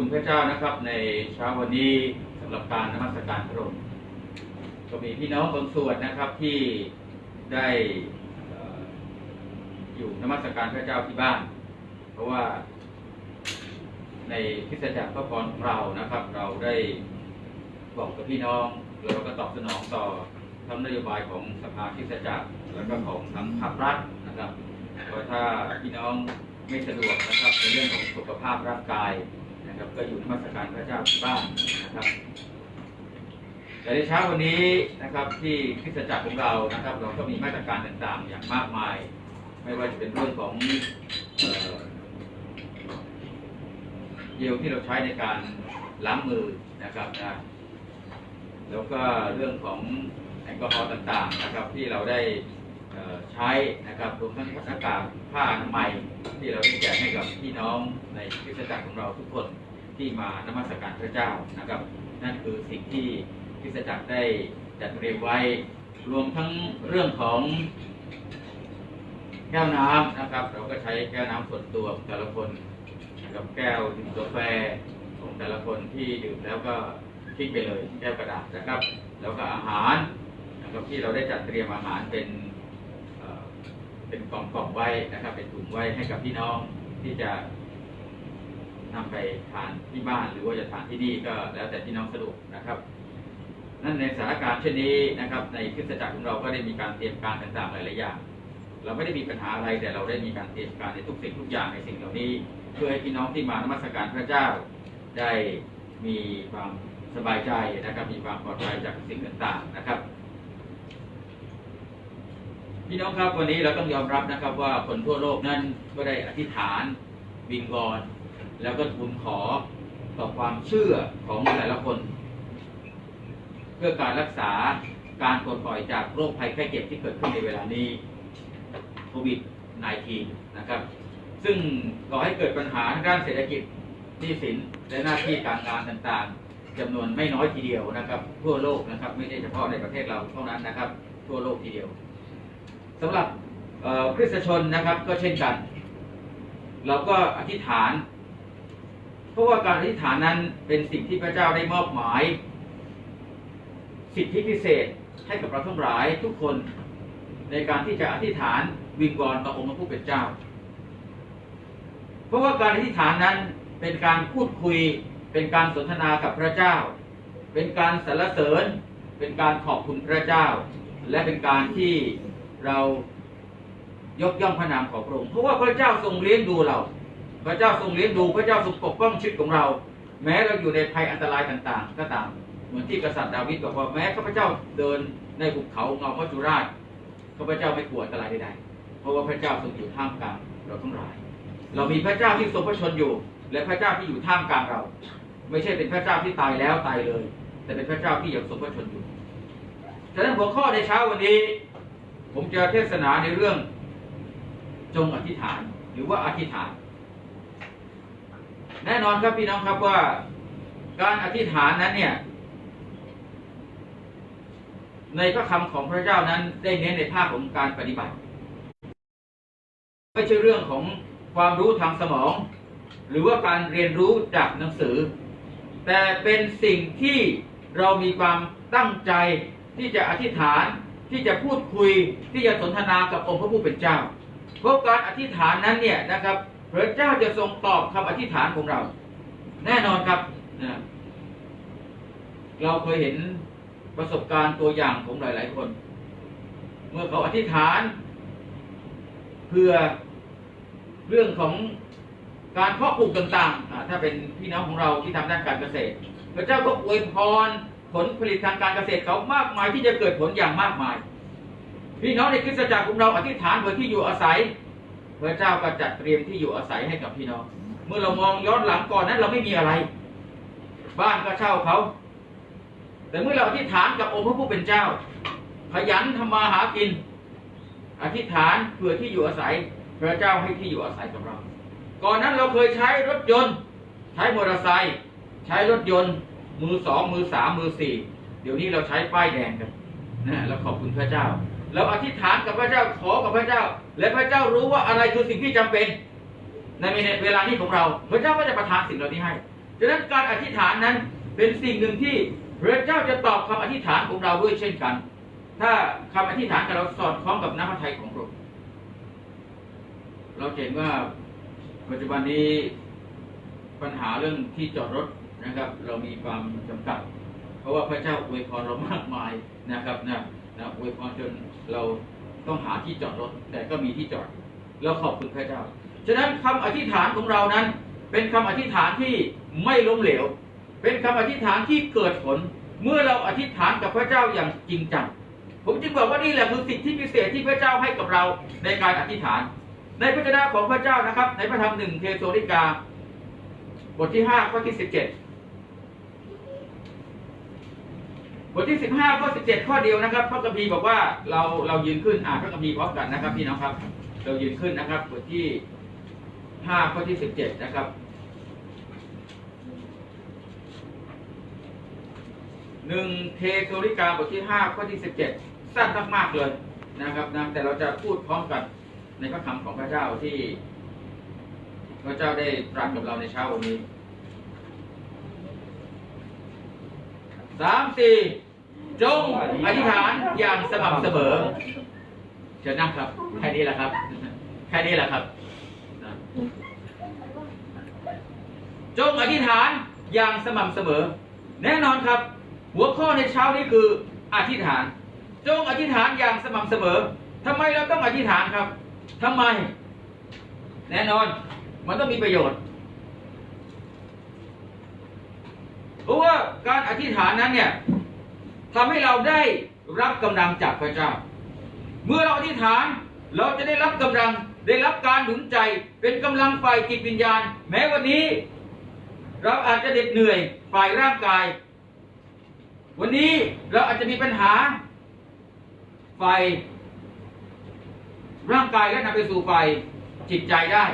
คุณพระเจ้านะครับ ในเช้าวันนี้สำหรับการนมัสการพระองค์ก็มีพี่น้องบางส่วนนะครับที่ได้ออยู่นมัสการพระเจ้าที่บ้าน เพราะว่าในคริสตจักรพระพรของเรานะครับ เราได้บอกกับพี่น้องแล้วเราก็ตอบสนองต่อทั้งนโยบายของสภาคริสตจักรแล้วก็ของทั้งภาครัฐนะครับว่าถ้าพี่น้องไม่สะดวกนะครับในเรื่องของสุขภาพร่างกาย นะครับก็อยู่นมัสการพระเจ้าที่บ้านนะครับแต่ในเช้าวันนี้นะครับที่คริสตจักรของเรานะครับ เราก็มีมาตรการต่างๆ อย่างมากมาย ไม่ว่าจะเป็นเรื่องของเอ่อเจลที่เราใช้ในการล้างมือนะครับนะแล้วก็เรื่องของแอลกอฮอล์ต่างๆนะครับที่เราได้ใช้นะครับรวมทั้งหน้ากากผ้าอนามัยที่เราได้แจกให้กับพี่น้องในคริสตจักรของเราทุกคน ที่มานมัสการพระเจ้านะครับ นั่นคือสิ่งที่คริสจักรได้จัดเตรียมไว้รวมทั้งเรื่องของแก้วน้ำนะครับ เราก็ใช้แก้วน้ำส่วนตัวของแต่ละคนกับแก้วดื่มกาแฟของแต่ละคนที่ดื่มแล้วก็ทิ้งไปเลยแก้วกระดาษนะครับ แล้วก็อาหารนะครับที่เราได้จัดเตรียมอาหารเป็นเอ่อเป็นกล่องๆไว้นะครับ เป็นถุงไว้ให้กับพี่น้องที่จะ นำไปทานที่บ้านหรือว่าจะทานที่นี่ก็แล้วแต่พี่น้องสะดวกนะครับนั่นในสถานการณ์เช่นนี้นะครับ ในคริสตจักรของเราก็ได้มีการเตรียมการต่างๆหลายๆอย่าง เราไม่ได้มีปัญหาอะไรแต่เราได้มีการเตรียมการในทุกสิ่งทุกอย่างในสิ่งเหล่านี้ เพื่อให้พี่น้องที่มานมัสการพระเจ้าได้มีความสบายใจนะครับ มีความปลอดภัยจากสิ่งต่างๆนะครับพี่น้องครับวันนี้เราต้องยอมรับนะครับว่าคนทั่วโลกนั้นก็ได้อธิษฐานวิงวอน แล้วก็ทูลขอต่อความเชื่อของแต่ละคน เพื่อการรักษาการปลดปล่อยจากโรคภัยไข้เจ็บที่เกิดขึ้นในเวลานี้โควิด -19 นะครับ ซึ่งก่อให้เกิดปัญหาทางด้านเศรษฐกิจหนี้สินและหน้าที่การงานต่างๆจำนวนไม่น้อยทีเดียวนะครับ ทั่วโลกนะครับ ไม่ใช่เฉพาะในประเทศเราเท่านั้นนะครับ ทั่วโลกทีเดียวสำหรับคริสตชนนะครับก็เช่นกัน เราก็อธิษฐาน ราะว่าการอธิษฐานนั้นเป็นสิ่งที่พระเจ้าได้มอบหมาย สิทธิพิเศษให้กับเราทั้งหลายทุกคนในการที่จะอธิษฐานวิงวอนต่อองค์พระผู้เป็นเจ้า เพราะว่าการอธิษฐานนั้นเป็นการพูดคุย เป็นการสนทนากับพระเจ้า เป็นการสรรเสริญ เป็นการขอบคุณพระเจ้า และเป็นการที่เรายกย่องพระนามของพระองค์เพราะว่าพระเจ้าทรงเลี้ยงดูเรา พระเจ้าทรงเลี้ยงดูพระเจ้าทรงปกป้องชีวิตของเรา แม้เราอยู่ในภัยอันตรายต่างๆ ก็ตาม เหมือนที่กษัตริย์ดาวิดบอกว่าแม้ข้าพเจ้าเดินในภูเขาเงาพระจุราชข้าพเจ้าไม่กลัวอันตรายใดๆเพราะว่าพระเจ้าทรงอยู่ท่ามกลางเราทั้งหลาย เรามีพระเจ้าที่ทรงพระชนอยู่ และพระเจ้าที่อยู่ท่ามกลางเรา ไม่ใช่เป็นพระเจ้าที่ตายแล้วตายเลย แต่เป็นพระเจ้าที่ยังทรงพระชนอยู่ฉะนั้นหัวข้อในเช้าวันนี้ ผมจะเทศนาในเรื่องจงอธิษฐานหรือว่าอธิษฐาน แน่นอนครับพี่น้องครับว่า การอธิษฐานนั้นเนี่ย ในพระคำของพระเจ้านั้นได้เน้นในภาคของการปฏิบัติ ไม่ใช่เรื่องของความรู้ทางสมอง หรือว่าการเรียนรู้จากหนังสือ แต่เป็นสิ่งที่เรามีความตั้งใจที่จะอธิษฐานที่จะพูดคุยที่จะสนทนากับองค์พระผู้เป็นเจ้าเพราะการอธิษฐานนั้นเนี่ยนะครับ พระเจ้าจะทรงตอบคำอธิษฐานของเรา แน่นอนครับนะเราเคยเห็นประสบการณ์ตัวอย่างของหลาย ๆ คน เมื่อเขาอธิษฐานเพื่อเรื่องของการเพาะปลูกต่างๆ ถ้าเป็นพี่น้องของเราที่ทำด้านการเกษตร พระเจ้าก็อวยพรผลผลิตทางการเกษตรเขามากมายที่จะเกิดผลอย่างมากมาย พี่น้องในคริสตจักรของเราอธิษฐานเพื่อที่อยู่อาศัย พระเจ้าก็จัดเตรียมที่อยู่อาศัยให้กับพี่น้อง เมื่อเรามองย้อนหลังก่อนนั้นเราไม่มีอะไร บ้านก็เช่าเขา แต่เมื่อเราอธิษฐานกับองค์พระผู้เป็นเจ้า ขยันทำมาหากิน อธิษฐานเพื่อที่อยู่อาศัย พระเจ้าให้ที่อยู่อาศัยกับเรา ก่อนนั้นเราเคยใช้รถยนต์ ใช้มอเตอร์ไซค์ใช้รถยนต์ มือสองมือสามมือสี่เดี๋ยวนี้เราใช้ป้ายแดงกันนะเราขอบคุณพระเจ้า เราอธิษฐานกับพระเจ้าขอกับพระเจ้า และพระเจ้ารู้ว่าอะไรคือสิ่งที่จำเป็น ในเวลานี้ของเรา พระเจ้าก็จะประทานสิ่งเหล่านี้ให้ฉะนั้นการอธิษฐานนั้นเป็นสิ่งหนึ่งที่พระเจ้าจะตอบคำอธิษฐานของเราด้วยเช่นกัน ถ้าคำอธิษฐานของเราสอดคล้องกับน้ำพระทัยของพระองค์เราเห็นว่าปัจจุบันนี้ปัญหาเรื่องที่จอดรถนะครับ เรามีความจำกัด เพราะว่าพระเจ้าอวยพรเรามากมายนะครับนะ นะอวยพรจนเราต้องหาที่จอดรถแต่ก็มีที่จอดเราขอบคุณพระเจ้า ฉะนั้นคำอธิษฐานของเรานั้น เป็นคำอธิษฐานที่ไม่ล้มเหลว เป็นคำอธิษฐานที่เกิดผล เมื่อเราอธิษฐานกับพระเจ้าอย่างจริงจังผมจึงบอกว่านี่แหละคือสิทธิพิเศษที่พระเจ้าให้กับเราในการอธิษฐาน ในพระเจ้าของพระเจ้านะครับ ในพระธรรมหนึ่งเทโซลิกา บทที่ห้าข้อที่สิ บทที่สิบห้าข้อสิบเจ็ดข้อเดียวนะครับ พระคัมภีร์บอกว่าเราเรายืนขึ้นอ่านพระคัมภีร์พร้อมกันนะครับพี่น้องครับ เรายืนขึ้นนะครับ บทที่ห้าข้อที่สิบเจ็ดนะครับหนึ่งเทโซลิกาบทที่ห้าข้อที่สิบเจ็ดสั้นมากๆเลยนะครับนะแต่เราจะพูดพร้อมกันในพระคำของพระเจ้าที่ พระเจ้าได้ตรัสกับเราในเช้าวันนี้ สามสี่จงอธิษฐานอย่างสม่ำเสมอเชิญนั่งครับ แค่นี้แหละครับ แค่นี้แหละครับ จงอธิษฐานอย่างสม่ำเสมอ แน่นอนครับ หัวข้อในเช้านี้คืออธิษฐาน จงอธิษฐานอย่างสม่ำเสมอทำไมเราต้องอธิษฐานครับทำไม แน่นอน มันต้องมีประโยชน์ เพราะว่าการอธิษฐานนั้นเนี่ยทำให้เราได้รับกำลังจากพระเจ้า เมื่อเราอธิษฐานเราจะได้รับกำลังได้รับการหนุนใจเป็นกำลังฝ่ายจิตวิญญาณ แม้วันนี้ เราอาจจะเด็ดเหนื่อยฝ่ายร่างกาย วันนี้เราอาจจะมีปัญหาฝ่ายร่างกายและนำไปสู่ฝ่ายจิตใจได้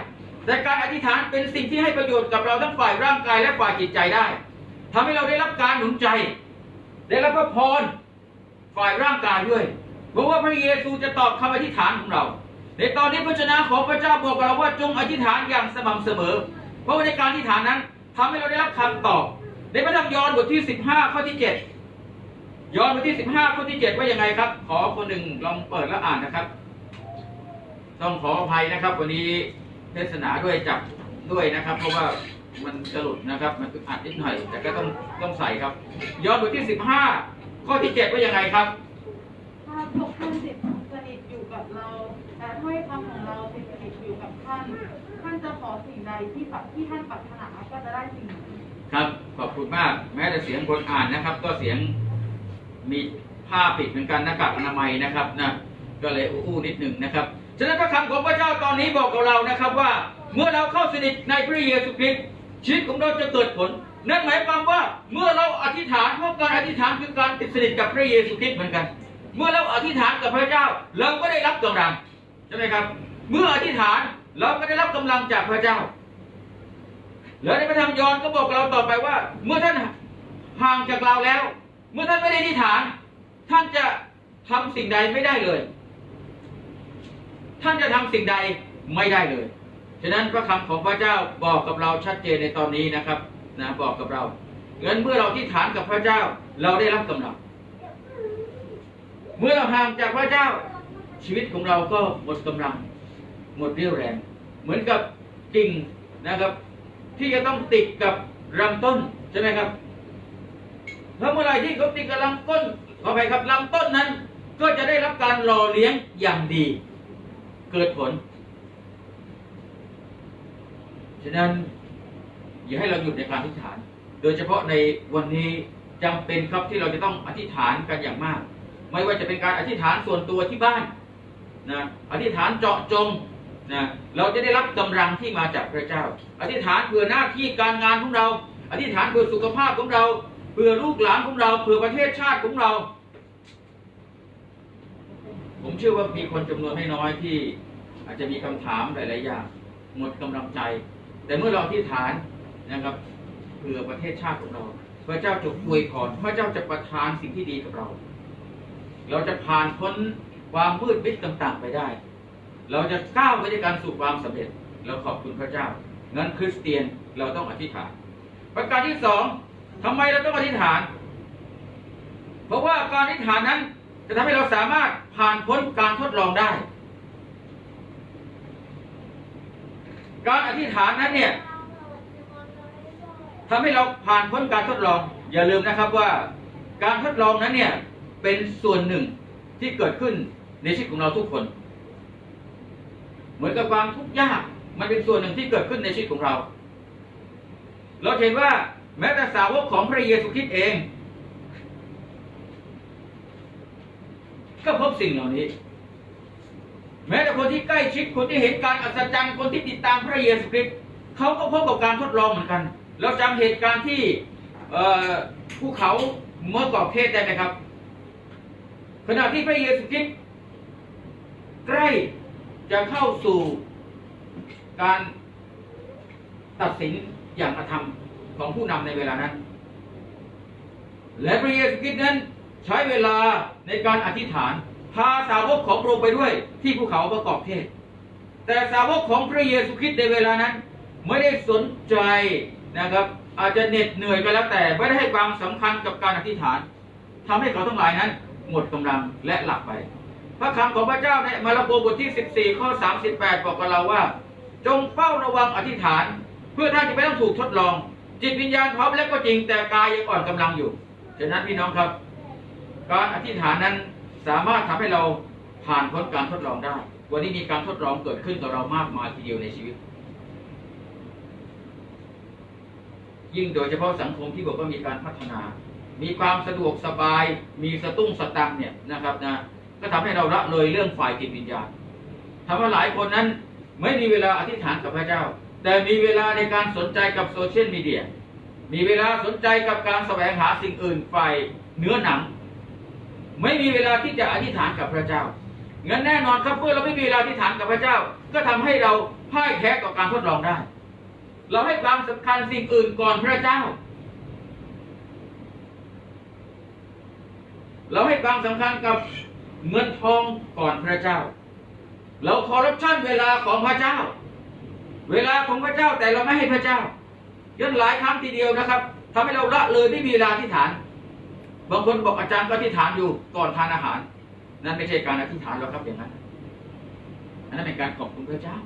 แต่การอธิษฐานเป็นสิ่งที่ให้ประโยชน์กับเราทั้งฝ่ายร่างกายและฝ่ายจิตใจได้ ทำให้เราได้รับการหนุนใจ ได้รับพระพรฝ่ายร่างกายด้วยเพราะว่าพระเยซูจะตอบคำอธิษฐานของเรา ในตอนนี้พระเจ้าของพระเจ้าบอกเราว่าจงอธิษฐานอย่างสม่ำเสมอ เพราะว่าในการอธิษฐานนั้นทำให้เราได้รับคำตอบ ในพระธรรมยอห์นบทที่ 15 ข้อที่ 7ยอห์นบทที่ 15 ข้อที่ 7 ว่ายังไงครับ ขอคนหนึ่งลองเปิดแล้วอ่านนะครับ ต้องขออภัยนะครับ วันนี้เทศนาด้วยจับด้วยนะครับ เพราะว่า มันจะหลุดนะครับ มันอึดอัดนิดหน่อย แต่ก็ต้องต้องใส่ครับยอห์นบทที่15ข้อที่7ว่ายังไงครับถ้าพวกท่านติดสนิทอยู่กับเราแต่ถ้อยคำของเราติดสนิทอยู่กับท่าน ท่านจะขอสิ่งใดที่ปัดที่ท่านปรารถนาก็จะได้สิ่งนั้นครับขอบคุณมาก แม้แต่เสียงคนอ่านนะครับ ก็เสียงมีผ้าปิดเหมือนกันหน้ากากอนามัยนะครับนะก็เลยอู้ๆนิดหนึ่งนะครับฉะนั้นพระคำของพระเจ้าตอนนี้บอกกับเรานะครับว่า เมื่อเราเข้าสนิทในพระเยซูคริสต์ ชีวิตของเราจะเกิดผล นั่นหมายความว่าเมื่อเราอธิษฐานเพราะการอธิษฐานคือการติดสนิทกับพระเยซูคริสต์เหมือนกัน เมื่อเราอธิษฐานกับพระเจ้า เราก็ได้รับกำลังใช่ไหมครับ เมื่ออธิษฐานเราก็ได้รับกำลังจากพระเจ้า แล้วในพระธรรมยอห์นก็บอกเราต่อไปว่า เมื่อท่านห่างจากเราแล้ว เมื่อท่านไม่ได้อธิษฐาน ท่านจะทำสิ่งใดไม่ได้เลย ท่านจะทำสิ่งใดไม่ได้เลย ฉะนั้นพระคำของพระเจ้าบอกกับเราชัดเจนในตอนนี้นะครับนะบอกกับเราเงั้นเมื่อเราอธิษฐานกับพระเจ้าเราได้รับกำลังเมื่อเราห่างจากพระเจ้าชีวิตของเราก็หมดกำลัง หมดเรี่ยวแรง เหมือนกับกิ่งนะครับ ที่จะต้องติดกับลำต้นใช่ไหมครับแล้วเมื่อไรที่เขาติดกับลำต้นขอไปครับลำต้นนั้น ก็จะได้รับการหล่อเลี้ยงอย่างดี เกิดผล ฉะนั้นอย่าให้เราหยุดในการอธิษฐาน โดยเฉพาะในวันนี้จำเป็นครับที่เราจะต้องอธิษฐานกันอย่างมาก ไม่ว่าจะเป็นการอธิษฐานส่วนตัวที่บ้านนะอธิษฐานเจาะจงนะเราจะได้รับกำลังที่มาจากพระเจ้า อธิษฐานเพื่อหน้าที่การงานของเรา อธิษฐานเพื่อสุขภาพของเราเพื่อลูกหลานของเราเพื่อประเทศชาติของเรา ผมเชื่อว่ามีคนจำนวนไม่น้อยที่ อาจจะมีคำถามหลาย ๆ อย่างหมดกำลังใจ แต่เมื่อเราอธิษฐานนะครับเพื่อประเทศชาติของเรา พระเจ้าจะอวยพรพระเจ้าจะประทานสิ่งที่ดีกับเรา เราจะผ่านพ้นความมืดมิดต่างๆไปได้ เราจะก้าวไปในการสู่ความสำเร็จ เราขอบคุณพระเจ้า งั้นคริสเตียนเราต้องอธิษฐาน ประการที่สองทำไมเราต้องอธิษฐาน เพราะว่าการอธิษฐานนั้นจะทำให้เราสามารถผ่านพ้นการทดลองได้ การอธิษฐานนั้นเนี่ยทำให้เราผ่านพ้นการทดลอง อย่าลืมนะครับว่าการทดลองนั้นเนี่ยเป็นส่วนหนึ่งที่เกิดขึ้นในชีวิตของเราทุกคน เหมือนกับความทุกข์ยาก มันเป็นส่วนหนึ่งที่เกิดขึ้นในชีวิตของเรา เราเห็นว่าแม้แต่สาวกของพระเยซูคริสต์เอง ก็พบสิ่งเหล่านี้ แม้แต่คนที่ใกล้ชิดคนที่เห็นการอัศจรรย์คนที่ติดตามพระเยซูคริสต์เขาก็พบกับการทดลองเหมือนกัน เราจำเหตุการณ์ที่ภูเขาเมื่อกอบเพศได้ไหมครับ ขณะที่พระเยซูคริสต์ใกล้จะเข้าสู่การตัดสินอย่างอธรรมของผู้นำในเวลานั้น และพระเยซูคริสต์นั้นใช้เวลาในการอธิษฐาน พาสาวกของพระองค์ไปด้วย ที่ภูเขาประกอบเทศ แต่สาวกของพระเยซูคริสต์ในเวลานั้น ไม่ได้สนใจนะครับ อาจจะเหน็ดเหนื่อยก็แล้วแต่ไม่ได้ให้ความสำคัญกับการอธิษฐานทำให้เขาทั้งหลายนั้น หมดกำลังและหลับไป พระคำของพระเจ้าในมาระโกบทที่ 14 ข้อ 38 บอกกับเราว่า จงเฝ้าระวังอธิษฐาน เพื่อท่านจะไม่ต้องถูกทดลอง จิตวิญญาณพร้อมแล้วก็จริงแต่กายยังอ่อนกำลังอยู่ฉะนั้นพี่น้องครับ การอธิษฐานนั้น สามารถทำให้เราผ่านพ้นการทดลองได้ วันนี้มีการทดลองเกิดขึ้นกับเรามากมายทีเดียวในชีวิต ยิ่งโดยเฉพาะสังคมที่บอกว่ามีการพัฒนา มีความสะดวกสบาย มีสตุ้งสตังเนี่ยนะครับนะ ก็ทำให้เราละเลยเรื่องฝ่ายจิตวิญญาณทำให้หลายคนนั้นไม่มีเวลาอธิษฐานกับพระเจ้า แต่มีเวลาในการสนใจกับโซเชียลมีเดีย มีเวลาสนใจกับการแสวงหาสิ่งอื่นฝ่ายเนื้อหนัง ไม่มีเวลาที่จะอธิษฐานกับพระเจ้างั้นแน่นอนครับเมื่อเราไม่มีเวลาอธิษฐานกับพระเจ้า ก็ทำให้เราพ่ายแพ้ต่อการทดลองได้ เราให้ความสำคัญสิ่งอื่นก่อนพระเจ้า เราให้ความสำคัญกับเงินทองก่อนพระเจ้า เราคอร์รัปชันเวลาของพระเจ้า เวลาของพระเจ้าแต่เราไม่ให้พระเจ้ายันหลายครั้งทีเดียวนะครับทำให้เราละเลยไม่มีเวลาอธิษฐาน บางคนบอกอาจารย์ก็อธิษฐานอยู่ก่อนทานอาหาร นั่นไม่ใช่การอธิษฐานหรอกครับอย่างนั้นอันนั้นเป็นการขอบคุณพระเจ้า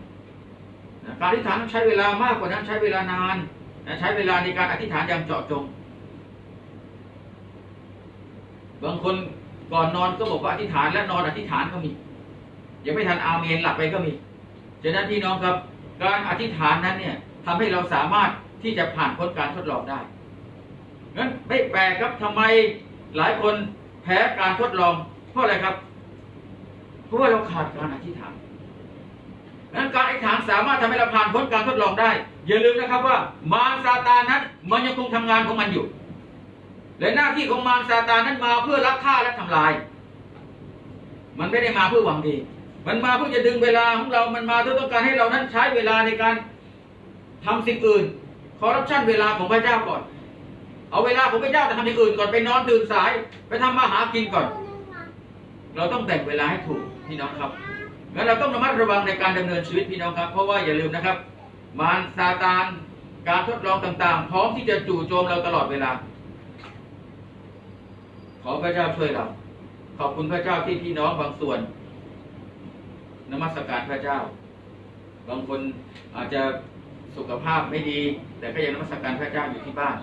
การอธิษฐานต้องใช้เวลามากกว่านั้นใช้เวลานานใช้เวลาในการอธิษฐานอย่างเจาะจง บางคนก่อนนอนก็บอกว่าอธิษฐานและนอนอธิษฐานก็มียังไม่ทันอาเมนหลับไปก็มีฉะนั้นพี่น้องครับ การอธิษฐานนั้นเนี่ยทำให้เราสามารถที่จะผ่านพ้นการทดลองได้งั้นไม่แปลกครับทำไม หลายคนแพ้การทดลองเพราะอะไรครับ เพราะว่าเราขาดการอธิษฐานงั้นการอธิษฐานสามารถทำให้เราผ่านพ้นการทดลองได้ อย่าลืมนะครับว่ามารซาตานนั้น มันยังคงทำงานของมันอยู่ และหน้าที่ของมารซาตานนั้นมาเพื่อลักฆ่าและทำลาย มันไม่ได้มาเพื่อหวังดี มันมาเพื่อจะดึงเวลาของเรา มันมาเพื่อต้องการให้เรานั้นใช้เวลาในการทำสิ่งอื่นคอร์รัปชันเวลาของพระเจ้าก่อน เอาเวลาของพระเจ้าไปทำอย่างอื่นก่อนไปนอนตื่นสาย ไปทำมาหากินก่อน เราต้องแบ่งเวลาให้ถูกพี่น้องครับงั้นเราต้องระมัดระวังในการดำเนินชีวิตพี่น้องครับ เพราะว่าอย่าลืมนะครับ มารซาตานการทดลองต่างๆ พร้อมที่จะจู่โจมเราตลอดเวลา ขอพระเจ้าช่วยเรา ขอบคุณพระเจ้าที่พี่น้องบางส่วน นมัสการพระเจ้า บางคนอาจจะสุขภาพไม่ดี แต่ก็ยังนมัสการพระเจ้าอยู่ที่บ้าน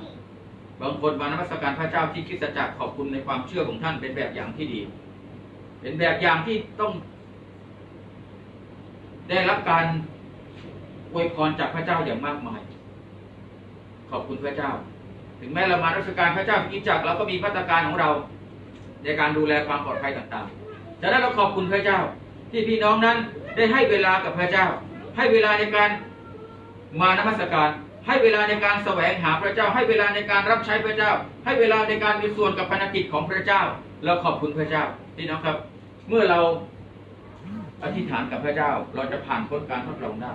บางคนมานมัสการพระเจ้าที่คริสตจักรขอบคุณในความเชื่อของท่านเป็นแบบอย่างที่ดี เป็นแบบอย่างที่ต้อง ได้รับการอวยพรจากพระเจ้าอย่างมากมาย ขอบคุณพระเจ้า ถึงแม้เรามาราชการพระเจ้ากิจจักรเราก็มีมาตรการของเรา ในการดูแลความปลอดภัยต่างๆฉะนั้นเราขอบคุณพระเจ้า ที่พี่น้องนั้นได้ให้เวลากับพระเจ้า ให้เวลาในการมานมัสการ ให้เวลาในการแสวงหาพระเจ้า ให้เวลาในการรับใช้พระเจ้า ให้เวลาในการมีส่วนกับภารกิจของพระเจ้า เราขอบคุณพระเจ้าพี่น้องครับ เมื่อเราอธิษฐานกับพระเจ้า เราจะผ่านพ้นการทดลองได้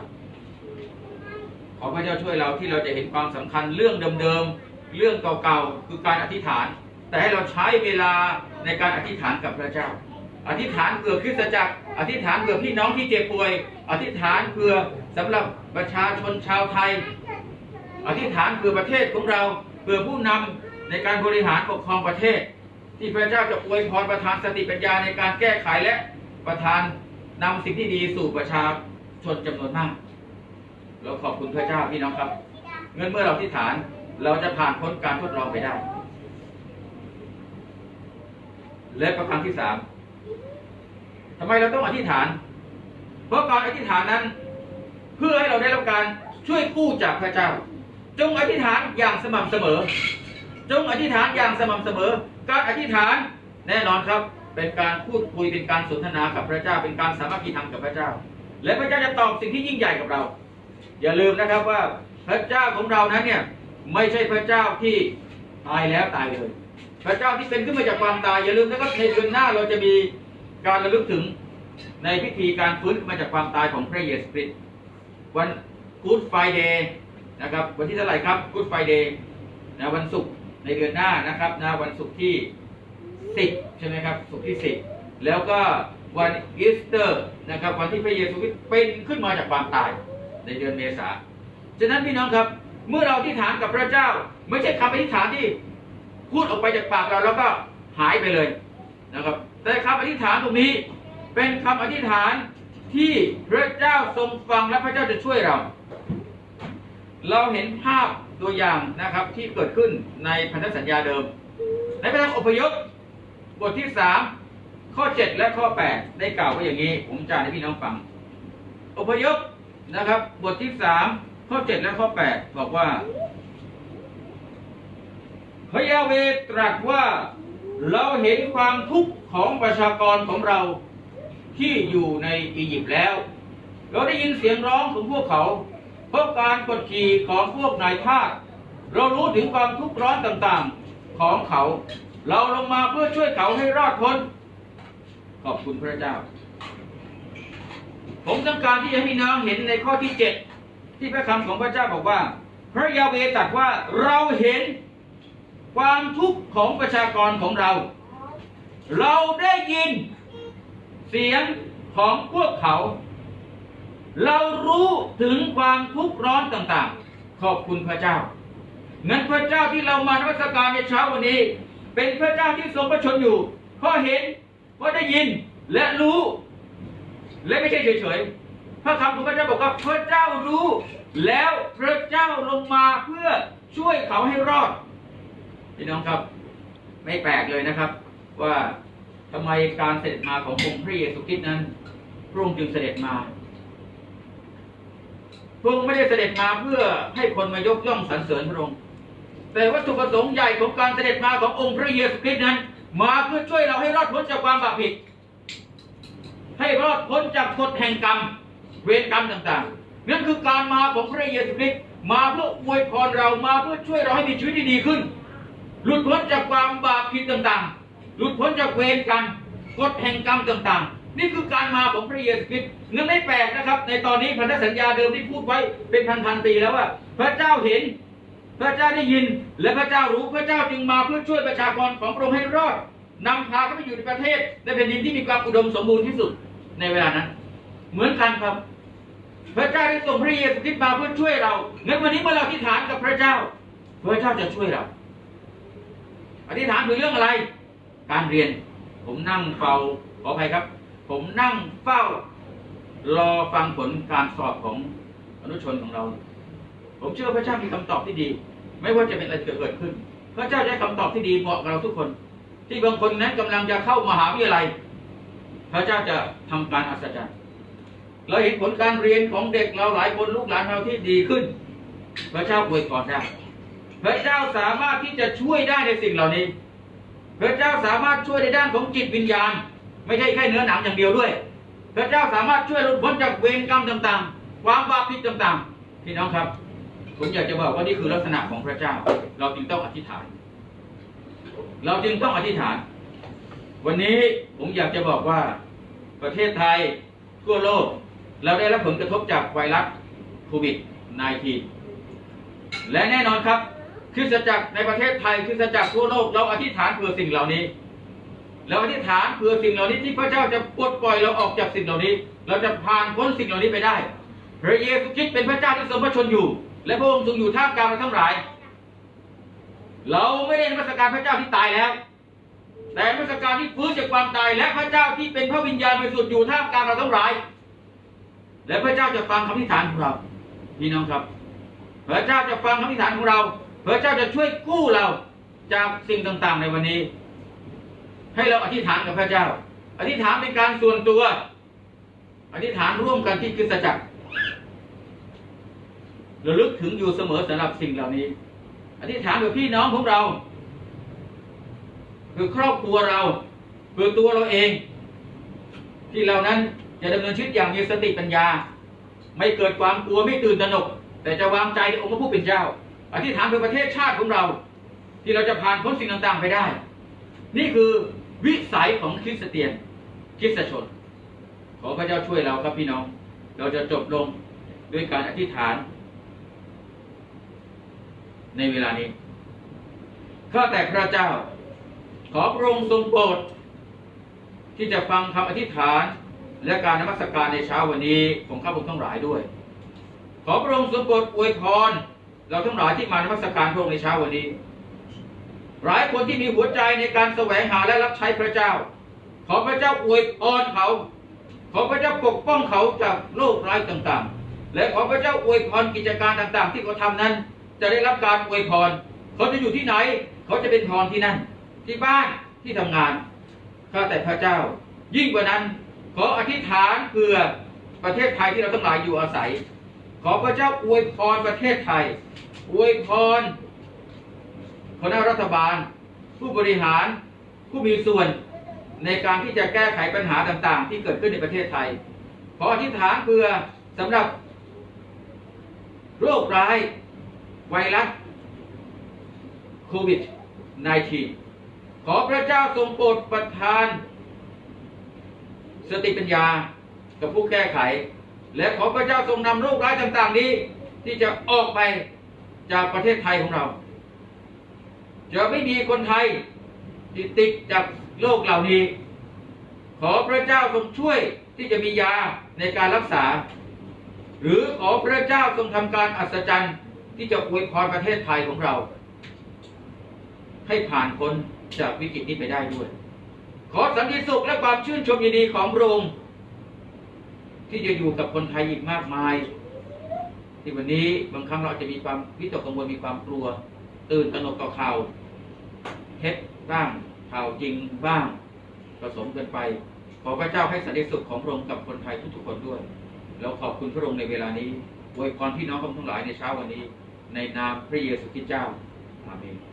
ขอพระเจ้าช่วยเราที่เราจะเห็นความสำคัญเรื่องเดิมๆเรื่องเก่าๆคือการอธิษฐาน แต่ให้เราใช้เวลาในการอธิษฐานกับพระเจ้า อธิษฐานเพื่อคริสตจักร อธิษฐานเพื่อพี่น้องที่เจ็บป่วย อธิษฐานเพื่อสำหรับประชาชนชาวไทย อธิษฐานเพื่อประเทศของเราเพื่อผู้นำในการบริหารปกครองประเทศ ที่พระเจ้าจะอวยพรประทานสติปัญญาในการแก้ไขและประทานนำสิ่งที่ดีสู่ประชาชนจำนวนมาก เราขอบคุณพระเจ้าพี่น้องครับ เงินเมื่อเราอธิษฐานเราจะผ่านพ้นการทดลองไปได้ และประการที่สามทำไมเราต้องอธิษฐาน เพราะการอธิษฐานนั้น เพื่อให้เราได้รับการช่วยกู้จากพระเจ้า จงอธิษฐานอย่างสม่ำเสมอ จงอธิษฐานอย่างสม่ำเสมอ การอธิษฐานแน่นอนครับ เป็นการพูดคุยเป็นการสนทนากับพระเจ้า เป็นการสามัคคีธรรมกับพระเจ้า และพระเจ้าจะตอบสิ่งที่ยิ่งใหญ่กับเรา อย่าลืมนะครับว่าพระเจ้าของเรานั้นเนี่ยไม่ใช่พระเจ้าที่ตายแล้วตายเลย พระเจ้าที่เป็นขึ้นมาจากความตายอย่าลืมนะครับในเดือนหน้าเราจะมีการระลึกถึงในพิธีการฟื้นขึ้นมาจากความตายของพระเยซูคริสต์วันกูดไฟเดย์ นะครับ วันที่เท่าไหร่ครับกู๊ดไฟเดย์นะวันศุกร์ในเดือนหน้านะครับนะวันศุกร์ที่สิบใช่ไหมครับศุกร์ที่สิบแล้วก็วันอีสเตอร์นะครับวันที่พระเยซูคริสต์เป็นขึ้นมาจากความตายในเดือนเมษาฉะนั้นพี่น้องครับ เมื่อเราอธิษฐานกับพระเจ้า ไม่ใช่คำอธิษฐานที่พูดออกไปจากปากเราแล้วก็หายไปเลยนะครับ แต่คำอธิษฐานตรงนี้เป็นคำอธิษฐานที่พระเจ้าทรงฟังและพระเจ้าจะช่วยเรา เราเห็นภาพตัวอย่างนะครับที่เกิดขึ้นในพันธสัญญาเดิม ในพระธรรมอพยพบทที่สามข้อเจ็ดและข้อแปดได้กล่าวไว้อย่างนี้ ผมจะให้พี่น้องฟัง อพยพนะครับ บทที่สามข้อเจ็ดและข้อแปดบอกว่าพระยาเวตรัสว่าเราเห็นความทุกข์ของประชากรของเราที่อยู่ในอียิปต์แล้ว เราได้ยินเสียงร้องของพวกเขา เพราะการกดขี่ของพวกนายทาสเรารู้ถึงความทุกข์ร้อนต่างๆของเขา เราลงมาเพื่อช่วยเขาให้รอดพ้น ขอบคุณพระเจ้า ผมต้องการที่จะให้พี่น้องเห็นในข้อที่เจ็ดที่พระคำของพระเจ้าบอกว่า พระยาเวตรัสว่าเราเห็นความทุกข์ของประชากรของเรา เราได้ยินเสียงของพวกเขา เรารู้ถึงความทุกข์ร้อนต่างๆ ขอบคุณพระเจ้า งั้นพระเจ้าที่เรามานมัสการในเช้าวันนี้ เป็นพระเจ้าที่ทรงพระชนอยู่เพราะเห็นเพราะได้ยินและรู้ และไม่ใช่เฉยๆ พระคำของพระเจ้าบอกว่าพระเจ้ารู้ แล้วพระเจ้าลงมาเพื่อช่วยเขาให้รอดพี่น้องครับ ไม่แปลกเลยนะครับ ว่าทำไมการเสด็จมาขององค์พระเยซูคริสต์นั้นพระองค์จึงเสด็จมา พระองค์ไม่ได้เสด็จมาเพื่อให้คนมายกย่องสรรเสริญพระองค์ แต่วัตถุประสงค์ใหญ่ของการเสด็จมาขององค์พระเยซูคริสต์นั้น มาเพื่อช่วยเราให้รอดพ้นจากความบาปผิด ให้รอดพ้นจากกฎแห่งกรรม เวรกรรมต่างๆ นั่นคือการมาของพระเยซูคริสต์มาเพื่ออวยพรเรามาเพื่อช่วยเราให้มีชีวิตที่ดีขึ้น หลุดพ้นจากความบาปผิดต่างๆ หลุดพ้นจากเวรกรรมกฎแห่งกรรมต่างๆ นี่คือการมาของพระเยซูคริสต์งั้นไม่แปลกนะครับ ในตอนนี้พันธสัญญาเดิมที่พูดไว้เป็นพันๆปีแล้วว่า พระเจ้าเห็น พระเจ้าได้ยิน และพระเจ้ารู้พระเจ้าจึงมาเพื่อช่วยประชากรของพระองค์ให้รอดนำพาเขาไปอยู่ในประเทศในแผ่นดินที่มีความอุดมสมบูรณ์ที่สุดในเวลานั้น เหมือนกันครับ พระเจ้าได้ส่งพระเยซูคริสต์มาเพื่อช่วยเรางั้นวันนี้เมื่อเราอธิษฐานกับพระเจ้า พระเจ้าจะช่วยเรา อธิษฐานถึงเรื่องอะไร การเรียน ผมนั่งเฝ้าขออภัยครับ ผมนั่งเฝ้ารอฟังผลการสอบของอนุชนของเรา ผมเชื่อพระเจ้ามีคำตอบที่ดี ไม่ว่าจะเป็นอะไรเกิดขึ้น พระเจ้าได้คำตอบที่ดีเหมาะกับเราทุกคน ที่บางคนนั้นกำลังจะเข้ามหาวิทยาลัย พระเจ้าจะทำการอัศจรรย์เราเห็นผลการเรียนของเด็กเราหลายคนลูกหลานเราที่ดีขึ้น พระเจ้าอวยพรได้พระเจ้าสามารถที่จะช่วยได้ในสิ่งเหล่านี้ พระเจ้าสามารถช่วยในด้านของจิตวิญญาณ ไม่ใช่แค่เนื้อหนังอย่างเดียวด้วย พระเจ้าสามารถช่วยหลุดพ้นจากเวรกรรมต่างๆ ความบาปผิดต่างๆ พี่น้องครับ ผมอยากจะบอกว่านี่คือลักษณะของพระเจ้า เราจึงต้องอธิษฐาน เราจึงต้องอธิษฐาน วันนี้ผมอยากจะบอกว่าประเทศไทยทั่วโลก เราได้รับผลกระทบจากไวรัสโควิด -19 และแน่นอนครับคริสตจักรในประเทศไทยคริสตจักรทั่วโลกเราอธิษฐานเพื่อสิ่งเหล่านี้ เราอธิษฐานเพื่อสิ่งเหล่านี้ที่พระเจ้าจะปลดปล่อยเราออกจากสิ่งเหล่านี้ เราจะผ่านพ้นสิ่งเหล่านี้ไปได้ พระเยซูคริสต์เป็นพระเจ้าที่ทรงพระชนอยู่ และพระองค์ทรงอยู่ท่ามกลางเราทั้งหลาย เราไม่ได้นมัสการพระเจ้าที่ตายแล้ว แต่นมัสการที่ฟื้นจากความตายและพระเจ้าที่เป็นพระวิญญาณบริสุทธิ์อยู่ท่ามกลางเราทั้งหลาย และพระเจ้าจะฟังคำอธิษฐานของเรา พี่น้องครับ พระเจ้าจะฟังคำอธิษฐานของเรา พระเจ้าจะช่วยกู้เราจากสิ่งต่างๆในวันนี้ ให้เราอธิษฐานกับพระเจ้า อธิษฐานเป็นการส่วนตัว อธิษฐานร่วมกันที่คริสตจักรระลึกถึงอยู่เสมอสำหรับสิ่งเหล่านี้ อธิษฐานเพื่อพี่น้องของเราเพื่อครอบครัวเราเพื่อตัวเราเอง ที่เรานั้นจะดำเนินชีวิตอย่างมีสติปัญญา ไม่เกิดความกลัวไม่ตื่นตระหนก แต่จะวางใจในองค์พระผู้เป็นเจ้า อธิษฐานเพื่อประเทศชาติของเรา ที่เราจะผ่านพ้นสิ่งต่างๆไปได้ นี่คือ วิสัยของคริสเตียนคริสชน ขอพระเจ้าช่วยเราครับพี่น้อง เราจะจบลงด้วยการอธิษฐาน ในเวลานี้ข้าแต่พระเจ้า ขอพระองค์ทรงโปรดที่จะฟังคำอธิษฐานและการนมัสการในเช้าวันนี้ของข้าพเจ้าทั้งหลายด้วย ขอพระองค์ทรงโปรดอวยพรเราทั้งหลายที่มานมัสการพระองค์ในเช้าวันนี้ หลายคนที่มีหัวใจในการแสวงหาและรับใช้พระเจ้า ขอพระเจ้าอวยพรเขา ขอพระเจ้าปกป้องเขาจากโรคร้ายต่างๆ และขอพระเจ้าอวยพรกิจการต่างๆ ที่เขาทำนั้น จะได้รับการอวยพร เขาจะอยู่ที่ไหน เขาจะเป็นพรที่นั่น ที่บ้านที่ทำงานข้าแต่พระเจ้า ยิ่งกว่านั้น ขออธิษฐานเพื่อประเทศไทยที่เราทั้งหลายอยู่อาศัย ขอพระเจ้าอวยพรประเทศไทย อวยพร คณะรัฐบาล ผู้บริหารผู้มีส่วนในการที่จะแก้ไขปัญหาต่างๆ ที่เกิดขึ้นในประเทศไทย ขออธิษฐานเพื่อสำหรับ โรคร้ายไวรัสโควิด -19 ขอพระเจ้าทรงโปรดประทาน สติปัญญากับผู้แก้ไข และขอพระเจ้าทรงนำโรคร้ายต่างๆ นี้ ที่จะออกไปจากประเทศไทยของเรา จะไม่มีคนไทยที่ติดจากโรคเหล่านี้ ขอพระเจ้าทรงช่วยที่จะมียาในการรักษา หรือขอพระเจ้าทรงทำการอัศจรรย์ที่จะอวยพรประเทศไทยของเรา ให้ผ่านพ้นจากวิกฤตนี้ไปได้ด้วย ขอสันติสุขและความชื่นชมยินดีของพระองค์ที่จะอยู่กับคนไทยอีกมากมาย ที่วันนี้บางครั้งเราอาจจะมีความวิตกกังวลมีความกลัว ตื่นตระหนกต่อข่าว เท็จบ้างข่าวจริงบ้างผสมกันไป ขอพระเจ้าให้สันติสุขของพระองค์กับคนไทยทุกๆคนด้วย แล้วขอบคุณพระองค์ในเวลานี้อวยพรพี่น้องทั้งหลายในเช้าวันนี้ ในนามพระเยซูคริสต์เจ้าอาเมน